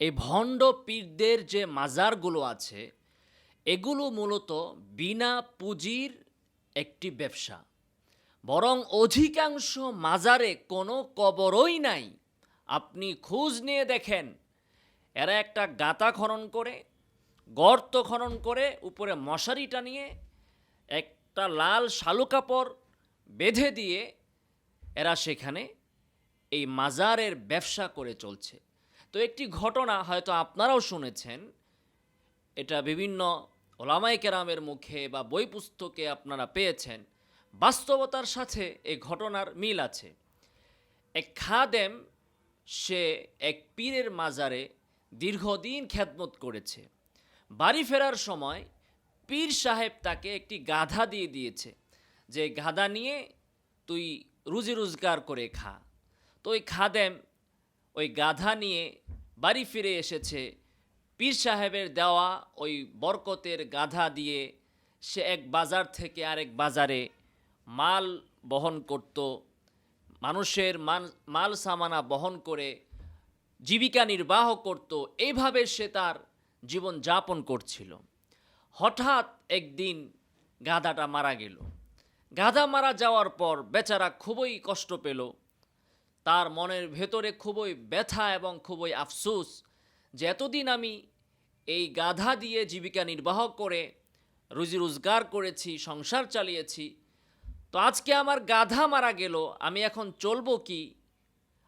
এই ভণ্ড পীরদের যে মাজারগুলো আছে, এগুলো মূলত বিনা পুঁজির একটি ব্যবসা। বরং অধিকাংশ মাজারে কোনো কবরই নাই। আপনি খোঁজ নিয়ে দেখেন, এরা একটা গাতা খনন করে, গর্ত খনন করে, উপরে মশারি টানিয়ে, একটা লাল শালু কাপড় বেঁধে দিয়ে এরা সেখানে এই মাজারের ব্যবসা করে চলছে। তো একটি ঘটনা হয়তো আপনারাও শুনেছেন। এটা বিভিন্ন ওলামাই কেরামের মুখে বা বই পুস্তকে আপনারা পেয়েছেন। বাস্তবতার সাথে এই ঘটনার মিল আছে। এক খাদেম, সে এক পীরের মাজারে দীর্ঘদিন খ্যাতমত করেছে। বাড়ি ফেরার সময় পীর সাহেব তাকে একটি গাধা দিয়ে দিয়েছে যে, গাধা নিয়ে তুই রুজি রোজগার করে খা। তো ওই খাদেম ওই গাধা নিয়ে বাড়ি ফিরে এসেছে। পীর সাহেবের দেওয়া ওই বরকতের গাধা দিয়ে সে এক বাজার থেকে আরেক বাজারে মাল বহন করত। মানুষের মান, মাল সামানা বহন করে জীবিকা নির্বাহ করত। এইভাবে সে তার জীবন যাপন করছিল। হঠাৎ একদিন গাধাটা মারা গেল। গাধা মারা যাওয়ার পর বেচারা খুবই কষ্ট পেল। তার মনের ভেতরে খুবই ব্যথা এবং খুবই আফসোস যে এতদিন আমি এই গাধা দিয়ে জীবিকা নির্বাহ করে রুজি রোজগার করেছি, সংসার চালিয়েছি, তো আজকে আমার গাধা মারা গেল, আমি এখন চলবো কি?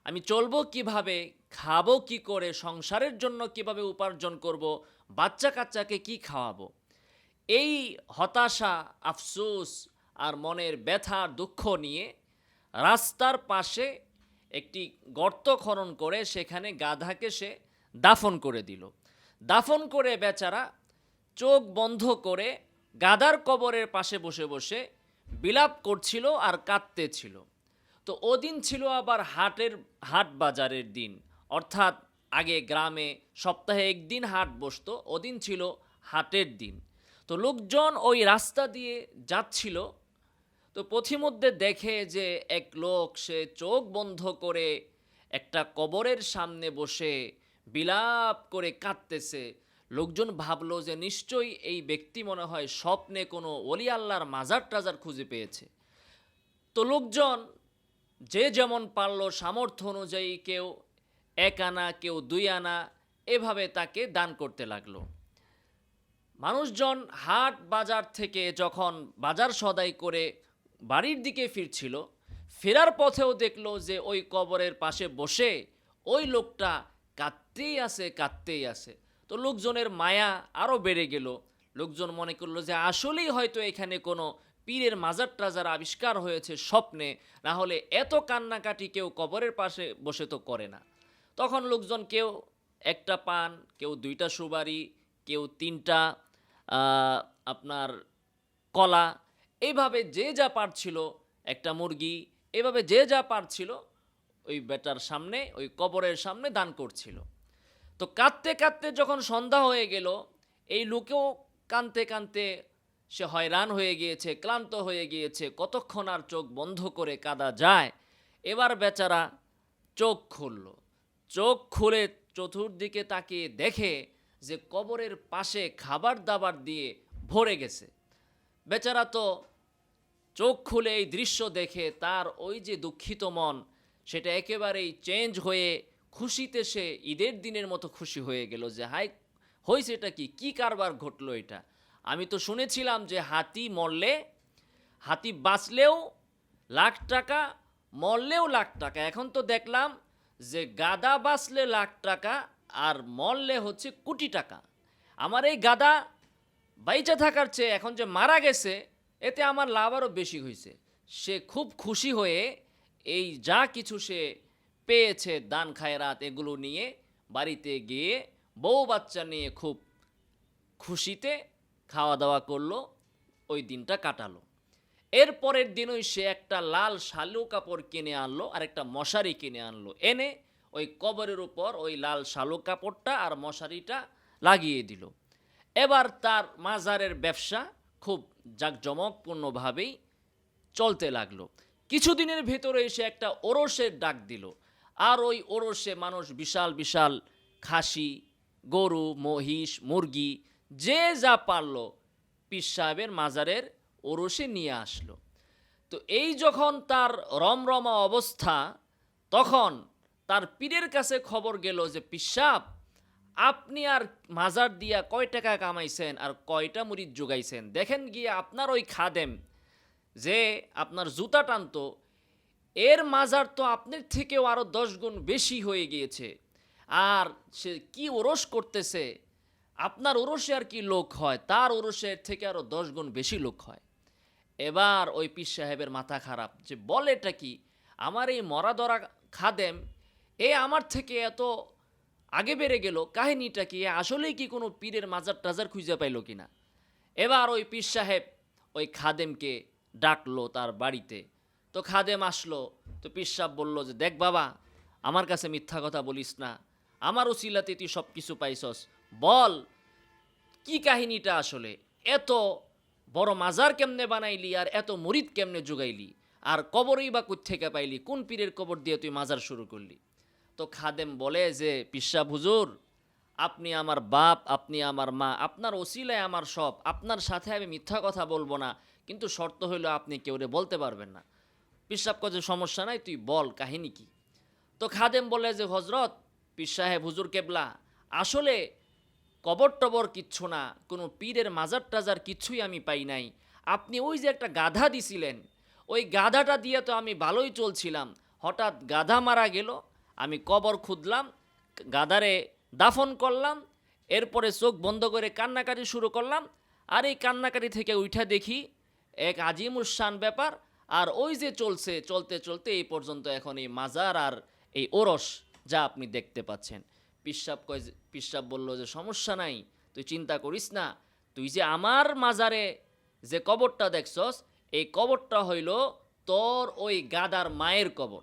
আমি চলবো কীভাবে? খাব কি করে? সংসারের জন্য কীভাবে উপার্জন করব? বাচ্চা কাচ্চাকে কি খাওয়াবো? এই হতাশা, আফসোস আর মনের ব্যথা দুঃখ নিয়ে রাস্তার পাশে একটি গর্ত খনন করে সেখানে গাধাকে সে দাফন করে দিল। দাফন করে বেচারা চোখ বন্ধ করে গাদার কবরের পাশে বসে বসে বিলাপ করছিল আর কাঁদতেছিল তো ওদিন ছিল আবার হাটের, হাট বাজারের দিন। অর্থাৎ আগে গ্রামে সপ্তাহে একদিন হাট বসতো, ওদিন ছিল হাটের দিন। তো লোকজন ওই রাস্তা দিয়ে যাচ্ছিল তো পথিমধ্যে দেখে যে এক লোক সে চোখ বন্ধ করে একটা কবরের সামনে বসে বিলাপ করে কাঁদতেছে। লোকজন ভাবলো যে নিশ্চয়ই এই ব্যক্তি মনে হয় স্বপ্নে কোনো অলি আল্লাহর মাজার টাজার খুঁজে পেয়েছে। তো লোকজন যে যেমন পারল সামর্থ্য অনুযায়ী কেউ এক আনা, কেউ দুই আনা এভাবে তাকে দান করতে লাগল। মানুষজন হাট বাজার থেকে যখন বাজার সদাই করে বাড়ির দিকে ফিরছিল, ফেরার পথেও দেখল যে ওই কবরের পাশে বসে ওই লোকটা কাঁদতেই আছে কাঁদতেই আছে। তো লোকজনের মায়া আরও বেড়ে গেল। লোকজন মনে করল যে আসলেই হয়তো এখানে কোনো পীরের মাজার টাজার আবিষ্কার হয়েছে স্বপ্নে, না হলে এত কান্নাকাটি কেউ কবরের পাশে বসে তো করে না। তখন লোকজন কেউ একটা পান, কেউ দুইটা সুবারি কেউ তিনটা আপনার কলা এইভাবে যে যা পারছিল, একটা মুরগি, এভাবে যে যা পারছিল, ওই বেটার সামনে, ওই কবরের সামনে দান করছিল। তো কাঁদতে কাঁদতে যখন সন্ধ্যা হয়ে গেল, এই লোকেও কানতে কানতে সে হয়রান হয়ে গিয়েছে, ক্লান্ত হয়ে গিয়েছে, কতক্ষণ আর চোখ বন্ধ করে কাদা যায়, এবার বেচারা চোখ খুলল। চোখ খুলে চতুর্দিকে তাকিয়ে দেখে যে কবরের পাশে খাবার দাবার দিয়ে ভরে গেছে। বেচারা তো চোখ খুলে এই দৃশ্য দেখে তার ওই যে দুঃখিত মন, সেটা একেবারেই চেঞ্জ হয়ে খুশিতে সে ঈদের দিনের মতো খুশি হয়ে গেল যে হাই হয়েছে এটা কি? কী কারবার ঘটলো এটা? আমি তো শুনেছিলাম যে হাতি মরলে, হাতি বাঁচলেও লাখ টাকা, মরলেও লাখ টাকা। এখন তো দেখলাম যে গাদা বাঁচলে লাখ টাকা আর মরলে হচ্ছে কোটি টাকা। আমার এই গাদা বাইচা থাকার চেয়ে এখন যে মারা গেছে, এতে আমার লাভ আরও বেশি হয়েছে। সে খুব খুশি হয়ে এই যা কিছু সে পেয়েছে, দান, খায়রাত, এগুলো নিয়ে বাড়িতে গিয়ে বউ বাচ্চা নিয়ে খুব খুশিতে খাওয়া দাওয়া করল, ওই দিনটা কাটালো। এর পরের দিনই সে একটা লাল শালু কাপড় কিনে আনলো, আর একটা মশারি কিনে আনলো। এনে ওই কবরের উপর ওই লাল শালু কাপড়টা আর মশারিটা লাগিয়ে দিল। এবার তার মাজারের ব্যবসা খুব জাঁকজমকপূর্ণভাবেই চলতে লাগল। কিছুদিনের ভেতরে এসে একটা ওরসের ডাক দিল। আর ওই ওরসে মানুষ বিশাল বিশাল খাসি, গরু, মহিষ, মুরগি, যে যা পারল পীর সাহেবের মাজারের ওরসে নিয়ে আসলো। তো এই যখন তার রমরমা অবস্থা, তখন তার পীরের কাছে খবর গেল যে পিসাব আপনি আর মাজার দিয়া কয় টাকা কামাইছেন আর কয়টা মুরিদ যোগাইছেন দেখেন গিয়ে আপনার ওই খাদেম যে আপনার জুতা টানতো, এর মাজার তো আপনার থেকেও আরও দশ গুণ বেশি হয়ে গিয়েছে। আর সে কি ওরস করতেছে? আপনার ওরসে আর কি লোক হয়? তার ওরসের থেকে আরও দশ গুণ বেশি লোক হয়। এবার ওই পীর সাহেবের মাথা খারাপ, যে বলেটা কি? আমার এই মরাদরা খাদেম, এ আমার থেকে এত আগে বেড়ে গেল, কাহিনীটা কি, আসলেই কি কোনো পীরের মাজার টাজার খুঁজে পাইল কিনা? এবার ওই পীর সাহেব ওই খাদেমকে ডাকলো তার বাড়িতে। তো খাদেম আসলো, তো পীর সাহেব বলল যে, দেখ বাবা, আমার কাছে মিথ্যা কথা বলিস না, আমার উচিলাতে তুই সব কিছু পাইছস। বল, কি কাহিনীটা আসলে? এত বড় মাজার কেমনে বানাইলি আর এত মরিদ কেমনে জোগাইলি? আর কবরই বা থেকে পাইলি? কোন পীরের কবর দিয়ে তুই মাজার শুরু করলি? তো খাদেম বলে যে, পিসা হুজুর, আপনি আমার বাপ, আপনি আমার মা, আপনার ওসিলায় আমার সব, আপনার সাথে আমি মিথ্যা কথা বলব না, কিন্তু শর্ত হইল আপনি কেউরে বলতে পারবেন না। পিসাব কাজে সমস্যা নাই, তুই বল, কাহিনী কি? তো খাদেম বলে যে হজরত পীর সাহেব, হুজুর কেবলা, আসলে কবর টবর কিচ্ছু না, কোনো পীরের মাজার টাজার কিছুই আমি পাই নাই। আপনি ওই যে একটা গাধা দিছিলেন, ওই গাধাটা দিয়ে তো আমি ভালোই চলছিলাম। হঠাৎ গাধা মারা গেল আমি কবর খুঁদলাম গাদারে দাফন করলাম, এরপরে চোখ বন্ধ করে কান্নাকাটি শুরু করলাম, আর এই কান্নাকাটি থেকে উঠা দেখি এক আজিমুসান ব্যাপার, আর ওই যে চলছে, চলতে চলতে এই পর্যন্ত এখন এই মাজার আর এই ওরস যা আপনি দেখতে পাচ্ছেন। পিসাব কয় পিসাব বলল যে, সমস্যা নাই, তুই চিন্তা করিস না, তুই যে আমার মাজারে যে কবরটা দেখছস, এই কবরটা হইল তোর ওই গাদার মায়ের কবর।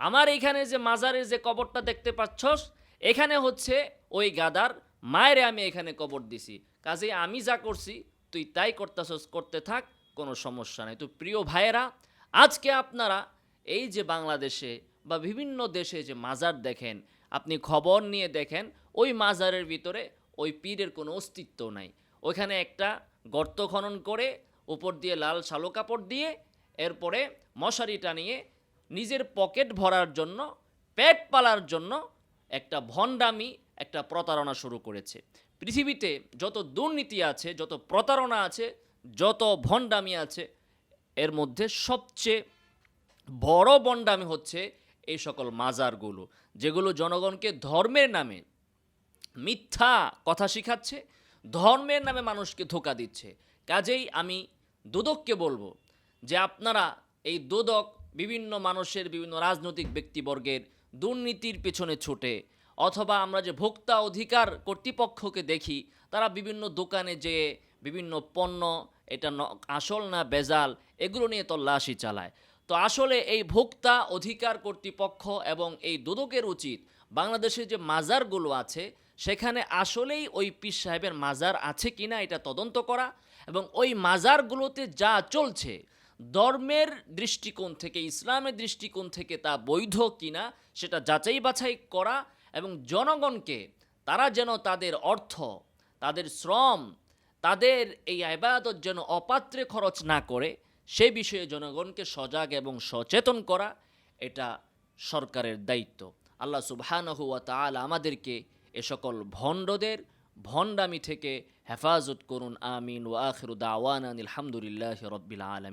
আমার এইখানে যে মাজারের যে কবরটা দেখতে পাচ্ছস, এখানে হচ্ছে ওই গাদার, মায়েরে আমি এখানে কবর দিছি। কাজে আমি যা করছি, তুই তাই করতেছস, করতে থাক, কোনো সমস্যা নেই। তো প্রিয় ভাইয়েরা, আজকে আপনারা এই যে বাংলাদেশে বা বিভিন্ন দেশে যে মাজার দেখেন, আপনি খবর নিয়ে দেখেন, ওই মাজারের ভিতরে ওই পীরের কোনো অস্তিত্ব নাই। ওইখানে একটা গর্ত খনন করে, উপর দিয়ে লাল শালো কাপড় দিয়ে, এরপরে মশারি টানিয়ে নিজের পকেট ভরার জন্য, পেট পালার জন্য একটা ভণ্ডামি, একটা প্রতারণা শুরু করেছে। পৃথিবীতে যত দুর্নীতি আছে, যত প্রতারণা আছে, যত ভণ্ডামি আছে, এর মধ্যে সবচেয়ে বড় বন্ডামি হচ্ছে এই সকল মাজারগুলো, যেগুলো জনগণকে ধর্মের নামে মিথ্যা কথা শিখাচ্ছে, ধর্মের নামে মানুষকে ধোকা দিচ্ছে। কাজেই আমি দুদককে বলব যে আপনারা এই দুদক বিভিন্ন মানুষের, বিভিন্ন রাজনৈতিক ব্যক্তিবর্গের দুর্নীতির পেছনে ছুটে। অথবা আমরা যে ভোক্তা অধিকার কর্তৃপক্ষকে দেখি, তারা বিভিন্ন দোকানে যেয়ে বিভিন্ন পণ্য, এটা আসল না বেজাল, এগুলো নিয়ে তল্লাশি চালায়। তো আসলে এই ভোক্তা অধিকার কর্তৃপক্ষ এবং এই দুদকের উচিত বাংলাদেশে যে মাজারগুলো আছে, সেখানে আসলেই ওই পীর সাহেবের মাজার আছে কিনা এটা তদন্ত করা এবং ওই মাজারগুলোতে যা চলছে ধর্মের দৃষ্টিকোণ থেকে, ইসলামের দৃষ্টিকোণ থেকে তা বৈধ কিনা, সেটা যাচাই বাছাই করা এবং জনগণকে তারা যেন তাদের অর্থ, তাদের শ্রম, তাদের এই আবাদত যেন অপাত্রে খরচ না করে, সে বিষয়ে জনগণকে সজাগ এবং সচেতন করা, এটা সরকারের দায়িত্ব। আল্লাহ সুবহানাহু ওয়া তাআলা আমাদেরকে এ সকল ভণ্ডদের ভণ্ডামি থেকে হেফাজত করুন, আমিন, ওয়া আখিরু আলহামদুলিল্লাহি রাব্বিল আলামিন।